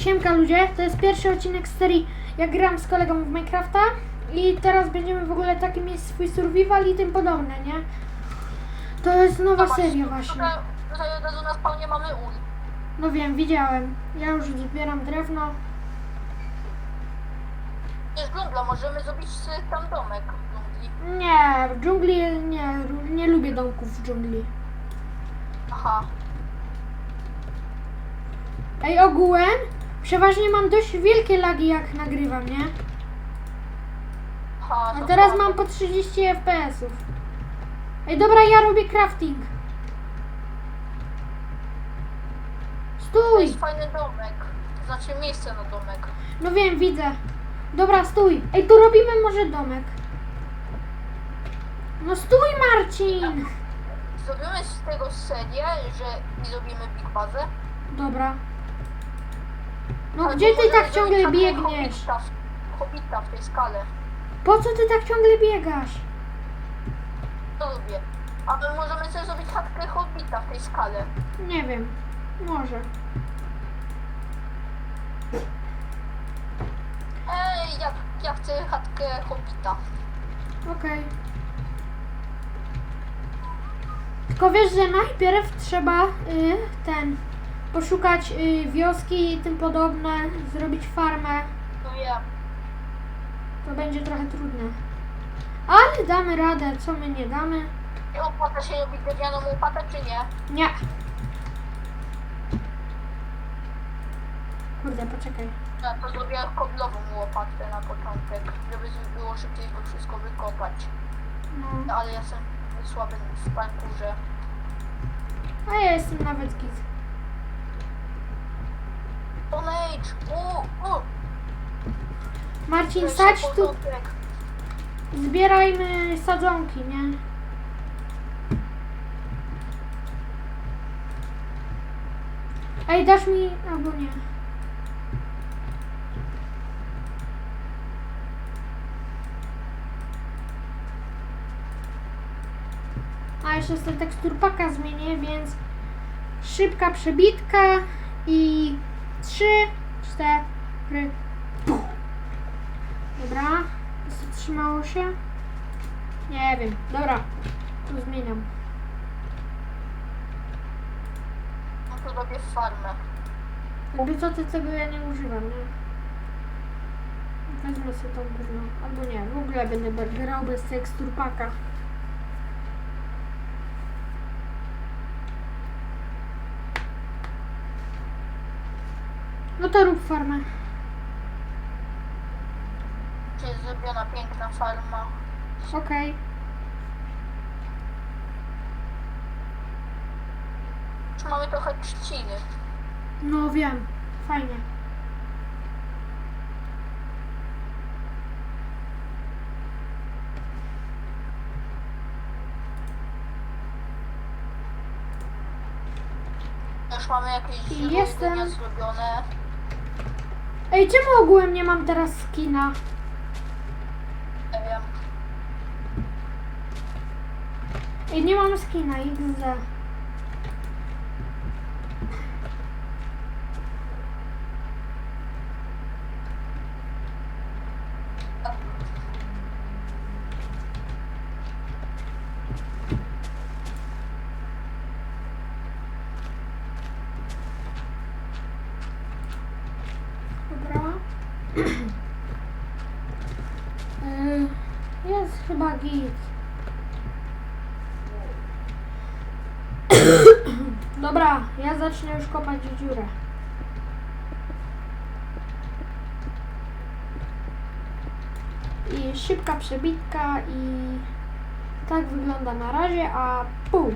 Siemka ludzie, to jest pierwszy odcinek z serii jak gram z kolegą w Minecrafta i teraz będziemy w ogóle taki mieć swój survival i tym podobne, nie? To jest nowa Zobacz, seria właśnie. Tutaj od razu na spawnie mamy ul. No wiem, widziałem. Ja już zbieram drewno. Jest dżungla, możemy zrobić sobie tam domek w dżungli. Nie, w dżungli nie, nie lubię domków w dżungli. Aha. Ej, ogółem przeważnie mam dość wielkie lagi jak nagrywam, nie? A teraz mam po 30 FPS-ów. Ej, dobra, ja robię crafting. To Stój! jest fajny domek. To znaczy miejsce na domek. No wiem, widzę. Dobra, stój. Ej, tu robimy może domek. No stój, Marcin! Zrobimy z tego serię, że nie zrobimy big bazę. Dobra. No gdzie ty tak ciągle biegniesz? Hobbita w, tej skale. Po co ty tak ciągle biegasz? To lubię. A my możemy sobie zrobić chatkę hobbita w tej skale. Nie wiem. Może. Ej, ja, ja chcę chatkę hobbita. Okej. Tylko wiesz, że najpierw trzeba y, ten poszukać y, wioski i tym podobne, zrobić farmę. To wiem. To będzie trochę trudne. Ale damy radę, co my nie damy? I opłaca się robić drewnianą łopatę, czy nie? Nie. Kurde, poczekaj. Ja to zrobię koblową łopatę na początek, żeby było szybciej to wszystko wykopać. No. No, ale ja jestem słaby w parkurze. A ja jestem nawet git. Age! U, u! Marcin, sadź tu, zbierajmy sadzonki, nie? Ej, dasz mi, albo nie. A jeszcze sobie teksturpaka zmienię, więc szybka przebitka i trzy, cztery. Puch. Dobra, zatrzymało się. Nie wiem, dobra, tu zmieniam. No to robię farmę. Jakby co, to tego ja nie używam, nie? Wezmę sobie tą górną, albo nie, w ogóle będę grał bez teksturpaka. No to rób farmę. Czy jest zrobiona piękna farma? Okej. Czy mamy trochę trzciny? No wiem, fajnie. Już mamy jakieś źródło Jestem. jedzenia zrobione. Ej, czemu ogółem nie mam teraz skina? Nie wiem. Ej, nie mam skina, XZ. Dobra. Y, Jest chyba git. Dobra, ja zacznę już kopać dziurę. I szybka przebitka i tak wygląda na razie, a pół.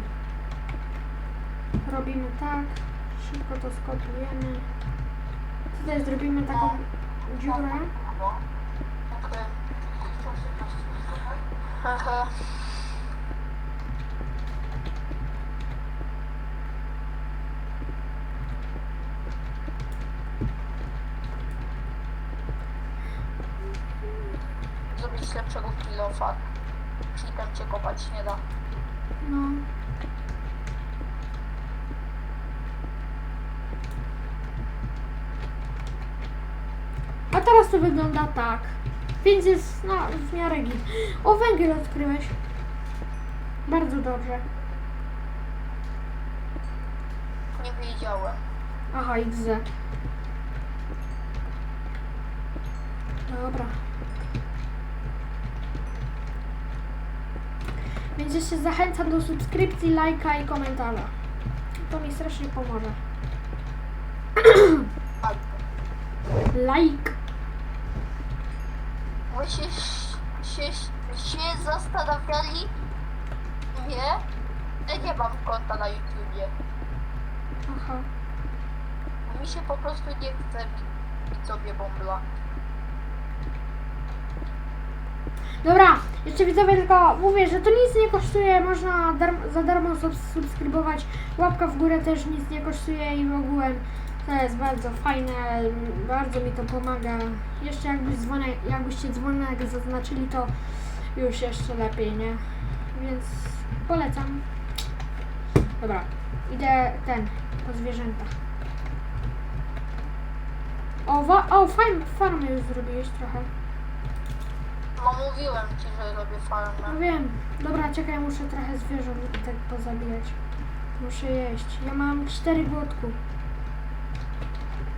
Robimy tak, szybko to skopiujemy. Tutaj zrobimy taką dziurę. Aha. Zrobić lepszego kilofa. Cheatem cię kopać nie da. No. teraz to wygląda tak. Więc jest no, w miarę git. O, węgiel odkryłeś. Bardzo dobrze. Nie wiedziałem. Aha, XZ. Dobra. Więc jeszcze zachęcam do subskrypcji, lajka i komentarza. To mi strasznie pomoże. Like. Wy się, się, się zastanawiali mnie, że nie mam konta na YouTubie. Aha. Mi się po prostu nie chce bić sobie bombla. Dobra, jeszcze widzowie tylko mówię, że to nic nie kosztuje, można dar- za darmo sub- subskrybować. Łapka w górę też nic nie kosztuje i w ogóle to jest bardzo fajne, bardzo mi to pomaga. Jeszcze jakbyś dzwonek, jakbyście dzwonek zaznaczyli, to już jeszcze lepiej, nie? Więc polecam. Dobra, idę ten, po zwierzęta. O, o fajn, farmę już zrobiłeś trochę. No mówiłem ci, że robię No farmę. wiem. Dobra, czekaj, muszę trochę zwierząt tak pozabijać. Muszę jeść. Ja mam cztery głodku.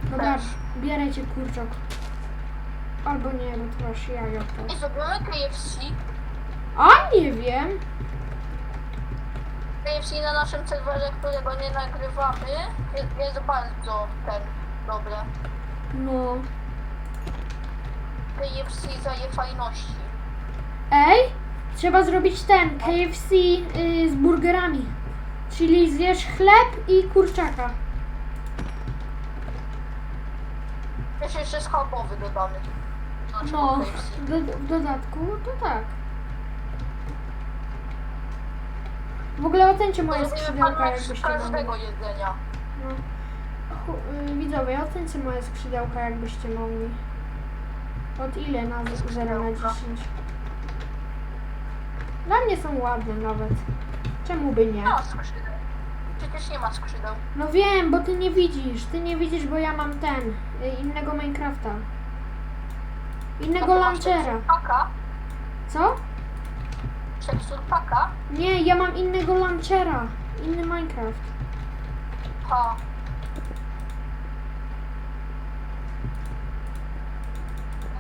Dobra, Też. bierajcie kurczak. Albo nie, bo to masz jajo to. I zrobimy KFC. A nie wiem. KFC na naszym serwerze, którego nie nagrywamy, jest, jest bardzo ten dobre. No. KFC zaje fajności. Ej, trzeba zrobić ten KFC y, z burgerami. Czyli zjesz chleb i kurczaka. Też jeszcze schabowy dodany. do naszego No, KFC. do, w dodatku to tak. W ogóle ocencie moje Zrobimy skrzydełka, farmę jakbyście mogli. każdego jedzenia. No. Chu- y, Widzowie, ocencie moje skrzydełka, jakbyście mogli. Od ile na 0 na 10? Dla mnie są ładne nawet. Czemu by nie? Ma skrzydeł. Przecież nie ma skrzydeł. No wiem, bo ty nie widzisz. Ty nie widzisz, bo ja mam ten, y, innego Minecrafta. Innego masz launchera. teksturpaka? Co? Teksturpaka? Nie, ja mam innego launchera. Inny Minecraft. Ha.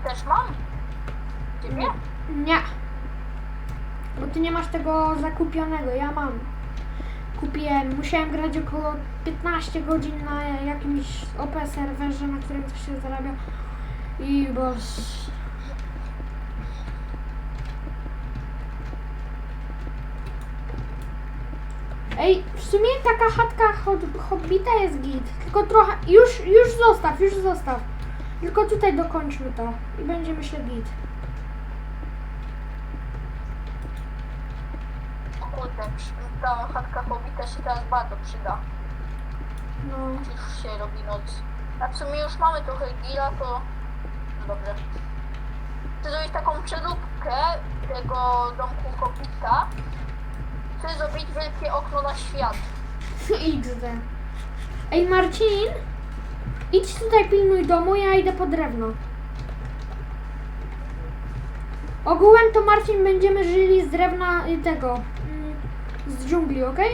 Też mam? Ciebie? Nie. Bo ty nie masz tego zakupionego, ja mam. Kupiłem, musiałem grać około 15 godzin na jakimś OP serwerze, na którym coś się zarabia. I bo... Ej, w sumie taka chatka hobbita jest git. Tylko trochę. Już, już zostaw, już zostaw. Tylko tutaj dokończmy to. I będzie myślę git. O kurde, ta chatka pobita się teraz bardzo przyda. No. Już się robi noc. A w sumie już mamy trochę gila, to... No dobrze. Chcę zrobić taką przeróbkę tego domku kobita. Chcę zrobić wielkie okno na świat. XD. Ej Marcin, idź tutaj pilnuj domu, ja idę po drewno. Ogółem to Marcin będziemy żyli z drewna tego, mm, z dżungli, okej?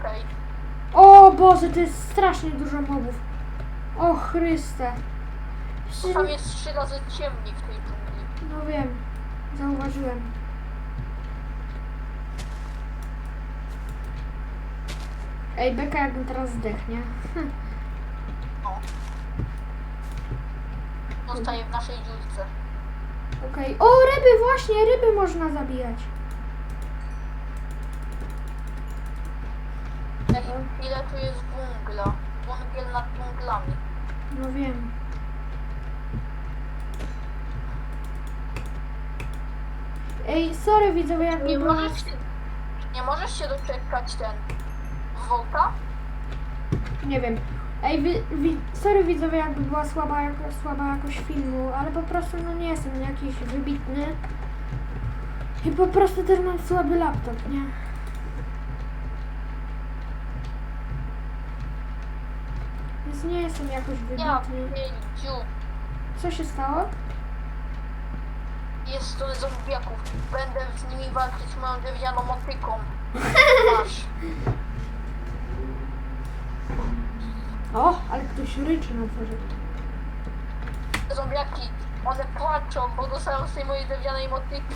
Okej. O Boże, to jest strasznie dużo mobów. O Chryste. Przecież- Tam jest trzy razy ciemniej w tej dżungli. No wiem, zauważyłem. Ej, Beka jakbym teraz zdechnie. Hm. No. Zostaje w naszej dziurce. Okej. O, ryby, właśnie, ryby można zabijać. Ej, ile tu jest węgla? Węgiel nad węglami. No wiem. Ej, sorry widzowie, jakby Nie możesz się, nie możesz się doczekać ten Volta? Nie wiem. Ej, wi, wi, sorry widzowie, jakby była słaba, jako, słaba jakość filmu, ale po prostu no nie jestem jakiś wybitny. I po prostu też mam słaby laptop, nie? więc nie jestem jakoś Ja wybitny. pięciu. Co się stało? Jest to zombiaków. Będę z nimi walczyć moją drewnianą motyką. Masz. O, ale ktoś ryczy na dworze. Zombiaki, one płaczą, bo dostają z tej mojej drewnianej motyki.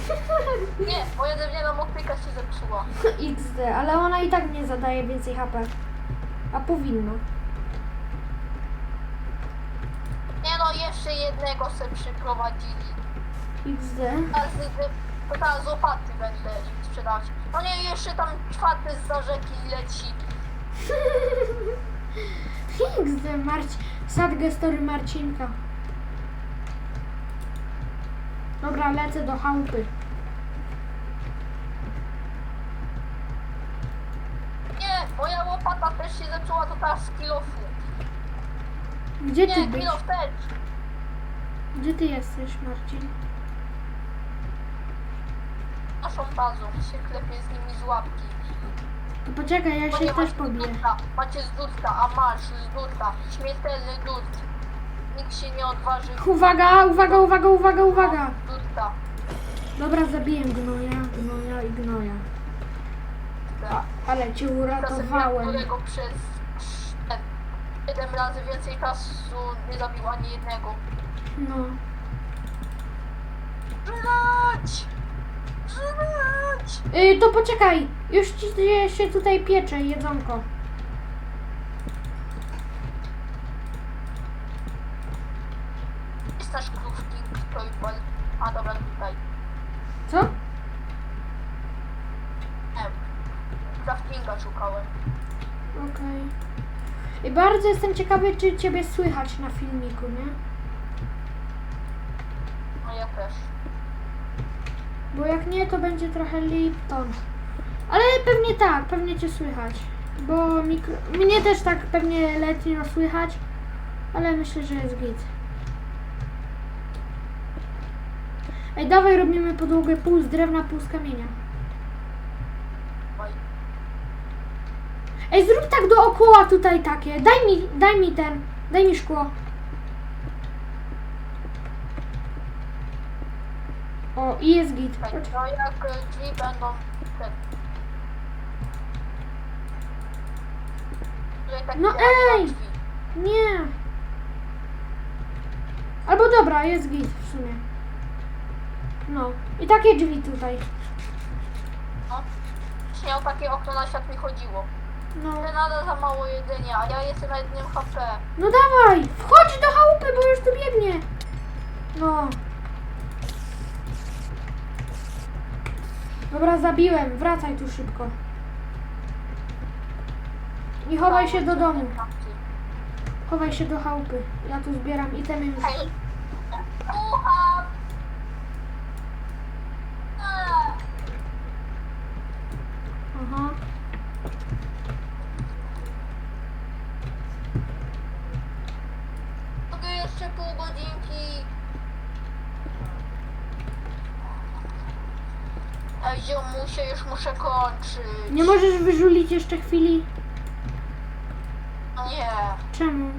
Nie, moja drewniana motyka się zepsuła. XD, ale ona i tak nie zadaje więcej HP. A powinna. Nie no, jeszcze jednego se przyprowadzili. XD. A z, to teraz z łopaty będę im sprzedawać. No nie, jeszcze tam czwarty z rzeki leci. XD, Marci... Sad gestory Marcinka. Dobra, lecę do chałupy. Nie, moja łopata też się zepsuła, to teraz z kilofu. Gdzie ty Nie, byś? kilof też. Gdzie ty jesteś, Marcin? Naszą bazą się klepie z nimi z łapki. To poczekaj, ja się też pobiję. Macie zdurta, a masz zdurta. Śmiertelny. Nikt się nie odważy. Uwaga, uwaga, uwaga, uwaga, uwaga! Durta. Dobra, zabiję gnoja, gnoja i gnoja. Ale cię uratowałem. którego przez 7 razy więcej czasu nie zabił ani jednego. No. Żreć! Żreć! Y, to poczekaj, już ci się tutaj piecze jedzonko. Jest nasz krówking, to i pal. A dobra, tutaj. Co? Nie. Craftinga szukałem. Okej. I bardzo jestem ciekawy, czy ciebie słychać na filmiku, nie? No ja też. Bo jak nie, to będzie trochę Lipton. Ale pewnie tak, pewnie cię słychać. Bo mikro... mnie też tak pewnie letnio słychać, ale myślę, że jest git. Ej, dawaj robimy podłogę pół z drewna, pół z kamienia. Ej, zrób tak dookoła tutaj takie. Daj mi, daj mi ten, daj mi szkło. O, i jest git. No jak drzwi będą No ej! Nie. Albo dobra, jest git w sumie. No. I takie drzwi tutaj. No. Śmiał takie okno na świat mi chodziło. No. Ale nadal za mało jedzenia, a ja jestem na jednym HP. No dawaj! Wchodź do chałupy, bo już tu biegnie. No. Dobra, zabiłem. Wracaj tu szybko. I chowaj się do domu. Chowaj się do chałupy. Ja tu zbieram itemy już. Hej. Słucham. Eee. Aha. Mogę jeszcze pół godzinki. Ej, ziomusie, już muszę kończyć. Nie możesz wyżulić jeszcze chwili? Nie. Czemu?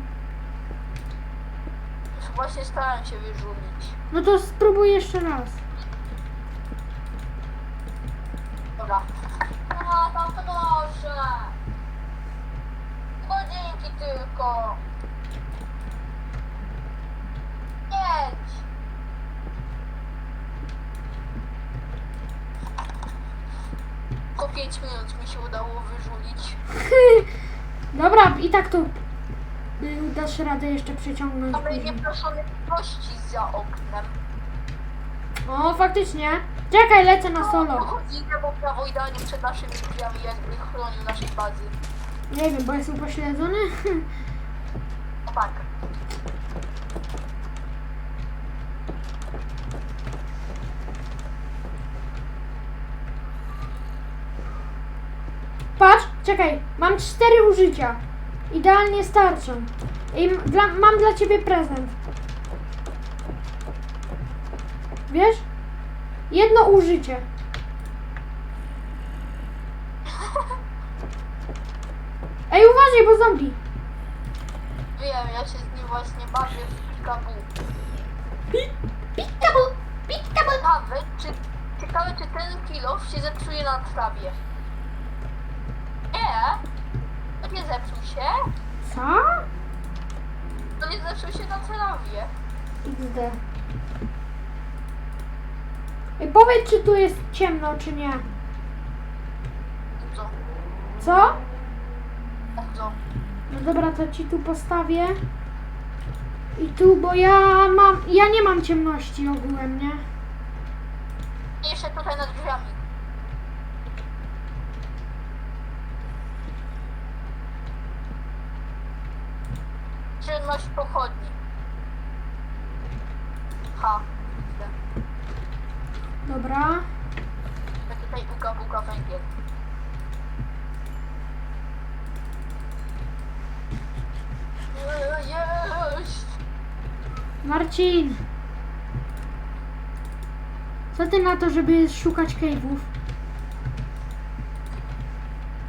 Właśnie starałem się wyżulić. No to spróbuj jeszcze raz. Dobra. No, to proszę. Godzinki tylko. Jedź. Po 5 minut mi się udało wyżulić. Dobra, i tak to y, dasz radę jeszcze przeciągnąć Mamy później. nieproszonych gości za oknem. O, faktycznie. Czekaj, lecę na solo. Chodzi lewo, prawo idealnie przed naszymi drzwiami, jakby chronił naszej bazy. Nie wiem, bo jest upośledzony. No tak. Patrz, czekaj, mam cztery użycia. Idealnie starczą. I dla, mam dla ciebie prezent. Wiesz? Jedno użycie. Ej, uważaj, bo zombie. Wiem, ja się z nim właśnie bawię w pikabu. Pikabu! Pikabu! Ciekawe, czy, ciekawe, czy ten kilof się zepsuje na trawie. Nie, to nie zepsuł się. Co? To nie zepsuł się na trawie. XD. Ej, powiedz, czy tu jest ciemno, czy nie. Co? Co? Co? No dobra, to ci tu postawię. I tu, bo ja mam, ja nie mam ciemności ogółem, nie? I jeszcze tutaj nad drzwiami. Czynność pochodni. Ha. widzę. Dobra. Tutaj uga buga węgiel. Jest! Marcin! Co ty na to, żeby szukać cave'ów?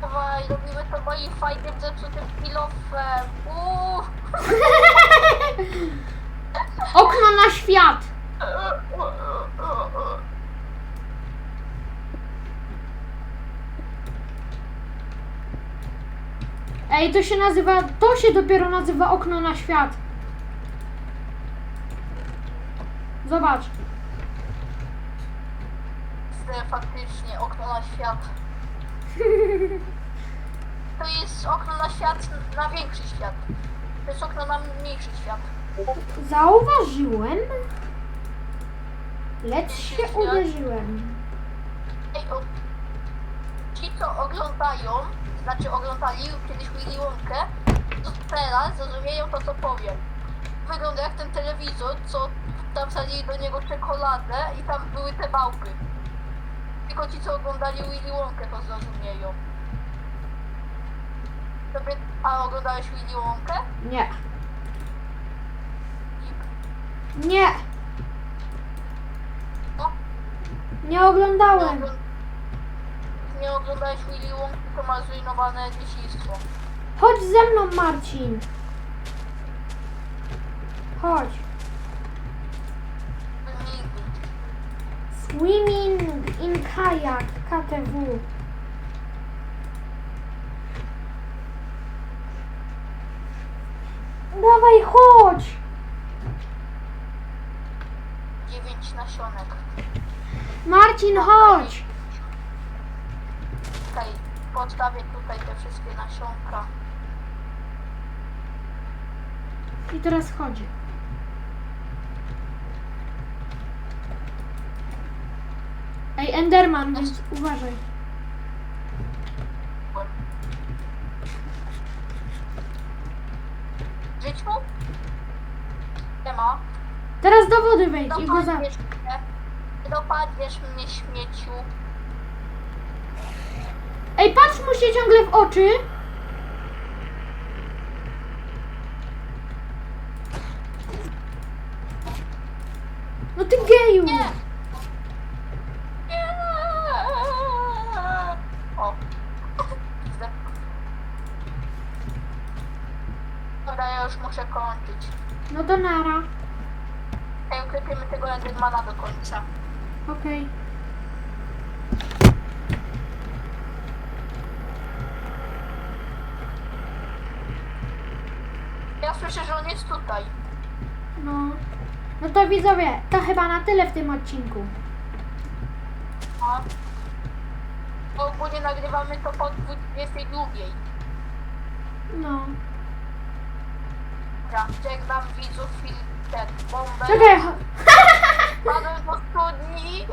Dawaj, robimy to moim fajnym zepsutym kilofem. Uuu! Okno na świat! Ej, to się nazywa, to się dopiero nazywa okno na świat. Zobacz. Faktycznie okno na świat. To jest okno na świat, na większy świat. To jest okno na mniejszy świat. Zauważyłem, lecz się uderzyłem. Ej, o, ci co oglądają, znaczy oglądali kiedyś Willy Wonkę, to teraz zrozumieją to co powiem. Wygląda jak ten telewizor, co tam wsadzili do niego czekoladę i tam były te małpy. Tylko ci co oglądali Willy Wonkę to zrozumieją. Tobie, a oglądałeś Willy Wonkę? Nie, nie, no, nie nie, oglądałem. Nie oglądałeś Willy Wonki, to masz zrujnowane dzieciństwo. Chodź ze mną, Marcin. Chodź. Nigdy. Swimming in kajak, KTW. Dawaj, chodź! Dziewięć nasionek. Marcin, chodź! Podstawię tutaj te wszystkie nasionka. I teraz chodź. Ej, Enderman, więc uważaj. Żyć mu? Nie ma. Teraz do wody wejdź i go za... Dopadniesz mnie. Dopadniesz mnie śmieciu. Ej, patrz mu się ciągle w oczy. No ty geju! Nie! Nie! O. Zde- Dobra, ja już muszę kończyć. No to nara. Ej, uklepiemy tego Endermana do końca. Okej. Ja słyszę, że on jest tutaj. No. No to widzowie, to chyba na tyle w tym odcinku. A? Bo ogólnie nagrywamy to po 22. No. Dobra, żegnam widzów ten bombę. Czekaj. Padłem po studni.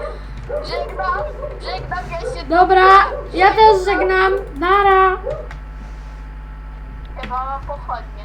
Żegnam, żegnam, ja się Dobra, ja też żegnam. Nara. Chyba mam pochodnie.